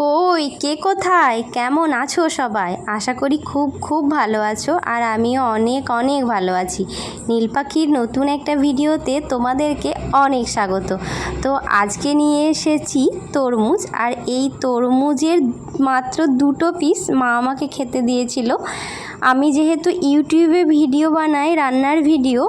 কই? কে কোথায়? কেমন আছো সবাই? আশা করি খুব খুব ভালো আছো আর আমিও অনেক অনেক ভালো আছি। নীল পাখির নতুন একটা ভিডিওতে তোমাদেরকে অনেক স্বাগত। তো আজকে নিয়ে এসেছি তরমুজ আর এই তরমুজের মাত্র দুটো পিস মা আমাকে খেতে দিয়েছিল। আমি যেহেতু ইউটিউবে ভিডিও বানাই, রান্নার ভিডিও,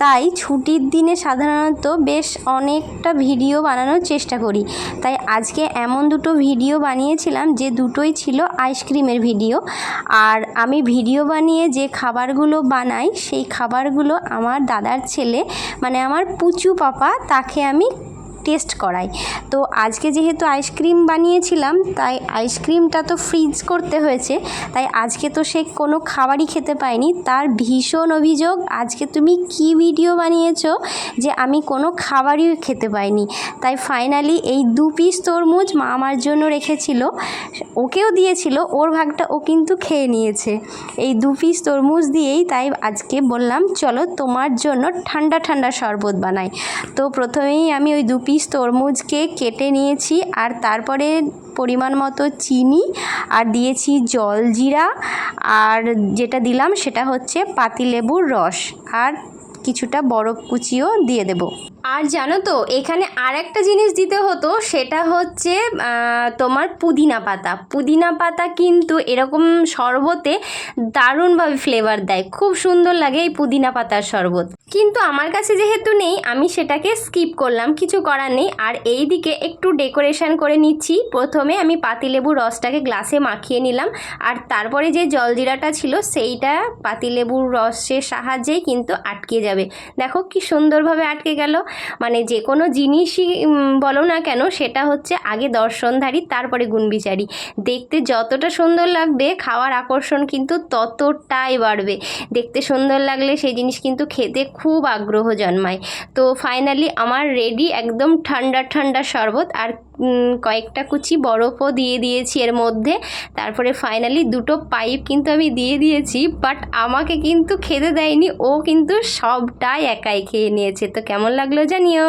তাই ছুটির দিনে সাধারণত বেশ অনেকটা ভিডিও বানানোর চেষ্টা করি। তাই আজকে এমন দুটো ভিডিও বানিয়েছিলাম যে দুটোই ছিল আইসক্রিমের ভিডিও। আর আমি ভিডিও বানিয়ে যে খাবারগুলো বানাই, সেই খাবারগুলো আমার দাদার ছেলে মানে আমার পুচু পাপা, তাকে আমি টেস্ট করাই। তো আজকে যেহেতু আইসক্রিম বানিয়েছিলাম, তাই আইসক্রিমটা তো ফ্রিজ করতে হয়েছে। তাই আজকে তো সে কোনো খাবারই খেতে পায়নি। তার ভীষণ অভিযোগ, আজকে তুমি কি ভিডিও বানিয়েছো যে আমি কোনো খাবারই খেতে পাইনি। তাই ফাইনালি এই দু পিস তরমুজ মা আমার জন্য রেখেছিল। ওকেও দিয়েছিল, ওর ভাগটা ও কিন্তু খেয়ে নিয়েছে। এই দু পিস তরমুজ দিয়েই তাই আজকে বললাম, চলো তোমার জন্য ঠান্ডা ঠান্ডা শরবত বানাই। তো প্রথমেই আমি ওই দু পিস তরমুজকে কেটে নিয়েছি আর তারপরে পরিমাণ মতো চিনি আর দিয়েছি জল জিরা আর যেটা দিলাম সেটা হচ্ছে পাতিলেবুর রস আর কিছুটা বরফ কুচিও দিয়ে দেব। আর জানো তো, এখানে আর একটা জিনিস দিতে হতো, সেটা হচ্ছে তোমার পুদিনা পাতা। পুদিনা পাতা কিন্তু এরকম শরবতে দারুণভাবে ফ্লেভার দেয়। খুব সুন্দর লাগে এই পুদিনা পাতার শরবত। কিন্তু আমার কাছে যেহেতু নেই, আমি সেটাকে স্কিপ করলাম, কিছু করার নেই। আর এই দিকে একটু ডেকোরেশন করে নিচ্ছি। প্রথমে আমি পাতিলেবুর রসটাকে গ্লাসে মাখিয়ে নিলাম। আর তারপরে যে জলজিরাটা ছিল, সেইটা পাতিলেবুর রসের সাহায্যেই কিন্তু আটকে যাবে। দেখো কি সুন্দরভাবে আটকে গেল। মানে যে কোনো জিনিসই বলো না কেন, সেটা হচ্ছে আগে দর্শনধারী, তারপরে গুণবিচারী। দেখতে যতটা সুন্দর লাগবে, খাওয়ার আকর্ষণ কিন্তু ততটাই বাড়বে। দেখতে সুন্দর লাগলে সেই জিনিস কিন্তু খেতে খুব আগ্রহ জন্মায়। তো ফাইনালি আমার রেডি একদম ঠান্ডা ঠান্ডা শরবত আর কয়েকটা কুচি বরফও দিয়ে দিয়েছি এর মধ্যে। তারপরে ফাইনালি দুটো পাইপ কিন্তু আমি দিয়ে দিয়েছি বাট আমাকে কিন্তু খেতে দেয়নি। ও কিন্তু সবটাই একাই খেয়ে নিয়েছে। তো কেমন লাগল জানিও